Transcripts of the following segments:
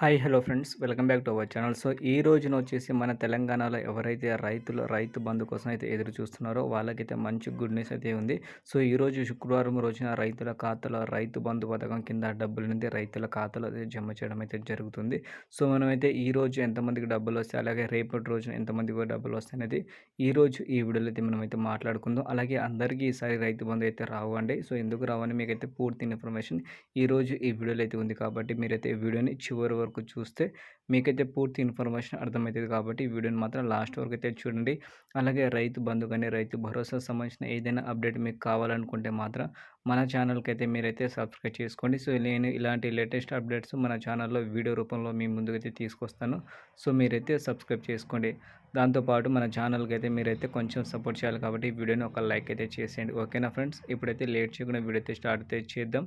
Hi hello friends. Welcome back to our channel. So ఈ రోజున వచ్చేసి మన తెలంగాణలో ఎవరైతే రైతులు రైతు బంధు కోసం అయితే ఎదురు చూస్తున్నారో వాళ్ళకైతే మంచి గుడ్ న్యూస్ అయితే ఉంది. సో ఈ రోజు శుక్రవారం రోజున రైతుల ఖాతాలో రైతు బంధు పథకం కింద డబ్బులనేది రైతుల ఖాతాలో అయితే జమ చేయడం అయితే జరుగుతుంది. సో మనమైతే ఈ రోజు ఎంతమందికి డబ్బులు వస్తాయి అలాగే రేపటి రోజున ఎంతమందికి డబ్బులు వస్తాయి అనేది ఈ రోజు ఈ వీడియోలో అయితే మనమైతే మాట్లాడుకుందాం. అలాగే అందరికీ ఈసారి రైతు బంధు అయితే రావండి. సో ఎందుకు రావని మీకైతే పూర్తి ఇన్ఫర్మేషన్ ఈ రోజు ఈ వీడియోలో అయితే ఉంది. కాబట్టి మీరైతే ఈ వీడియోని చివరి వరకు చూస్తే మీకైతే పూర్తి ఇన్ఫర్మేషన్ అర్థమవుతుంది కాబట్టి ఈ వీడియోని మాత్రం లాస్ట్ వరకు అయితే చూడండి. అలాగే రైతు బంధు కానీ రైతు భరోసా సంబంధించిన ఏదైనా అప్డేట్ మీకు కావాలనుకుంటే మాత్రం మన ఛానల్కి అయితే మీరైతే సబ్స్క్రైబ్ చేసుకోండి. సో నేను ఇలాంటి లేటెస్ట్ అప్డేట్స్ మన ఛానల్లో వీడియో రూపంలో మీ ముందుకైతే తీసుకొస్తాను. సో మీరైతే సబ్స్క్రైబ్ చేసుకోండి. దాంతోపాటు మన ఛానల్కి అయితే మీరైతే కొంచెం సపోర్ట్ చేయాలి కాబట్టి ఈ వీడియోని ఒక లైక్ అయితే చేసేయండి. ఓకేనా ఫ్రెండ్స్? ఇప్పుడైతే లేట్ చేయకుండా వీడియో అయితే స్టార్ట్ అయితే చేద్దాం.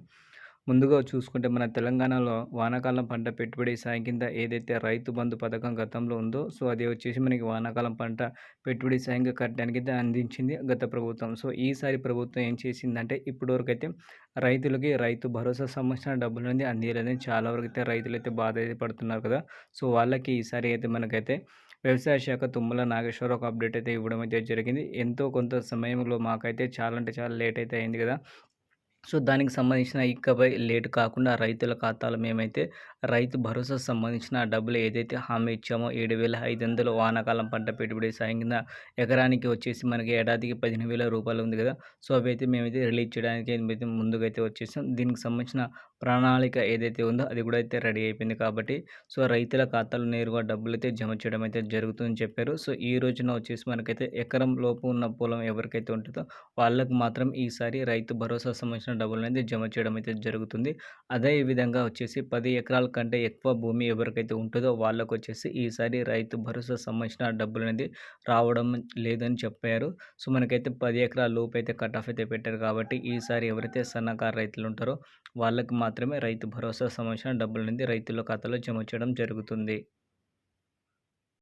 ముందుగా చూసుకుంటే మన తెలంగాణలో వానాకాలం పంట పెట్టుబడి సాయం కింద ఏదైతే రైతు బంధు పథకం గతంలో ఉందో సో అది వచ్చేసి మనకి వానాకాలం పంట పెట్టుబడి సాయంగా కట్టడానికి అందించింది గత ప్రభుత్వం. సో ఈసారి ప్రభుత్వం ఏం చేసిందంటే ఇప్పటివరకు అయితే రైతులకి రైతు భరోసా సంబంధించిన డబ్బులు అనేది అందించలేదని చాలా వరకు అయితే రైతులు అయితే బాధ అయితే పడుతున్నారు కదా. సో వాళ్ళకి ఈసారి అయితే మనకైతే వ్యవసాయ శాఖ తుమ్మల నాగేశ్వర ఒక అప్డేట్ అయితే ఇవ్వడం అయితే జరిగింది. ఎంతో కొంత సమయంలో మాకైతే చాలా అంటే చాలా లేట్ అయితే అయింది కదా. సో దానికి సంబంధించిన ఇకపై లేట్ కాకుండా రైతుల ఖాతాలో మేమైతే రైతు భరోసా సంబంధించిన డబ్బులు ఏదైతే హామీ ఇచ్చామో ఏడు వేల ఐదు వందలు వానాకాలం పంట పెట్టుబడి సాయం కింద ఎకరానికి వచ్చేసి మనకి ఏడాదికి పదిహేను వేల రూపాయలు ఉంది కదా! సో అవి అయితే మేమైతే రిలీజ్ చేయడానికి అయితే ముందుగా అయితే వచ్చేసాం. దీనికి సంబంధించిన ప్రణాళిక ఏదైతే ఉందో అది కూడా అయితే రెడీ అయిపోయింది కాబట్టి సో రైతుల ఖాతాలో నేరుగా డబ్బులు అయితే జమ చేయడం అయితే జరుగుతుందని చెప్పారు. సో ఈ రోజున వచ్చేసి మనకైతే ఎకరం లోపు ఉన్న పొలం ఎవరికైతే ఉంటుందో వాళ్ళకు మాత్రం ఈసారి రైతు భరోసా సంబంధించిన డబ్బులు అనేది జమ చేయడం అయితే జరుగుతుంది. అదే విధంగా వచ్చేసి పది ఎకరాల కంటే ఎక్కువ భూమి ఎవరికైతే ఉంటుందో వాళ్ళకు వచ్చేసి ఈసారి రైతు భరోసా సంబంధించిన డబ్బులు అనేది రావడం లేదని చెప్పారు. సో మనకైతే పది ఎకరాల లోపు అయితే కట్ ఆఫ్ అయితే పెట్టారు కాబట్టి ఈసారి ఎవరైతే సన్నకారు రైతులు ఉంటారో వాళ్ళకి మాత్రమే రైతు భరోసా సంబంధించిన డబ్బులు రైతుల ఖాతాలో జమ చేయడం జరుగుతుంది.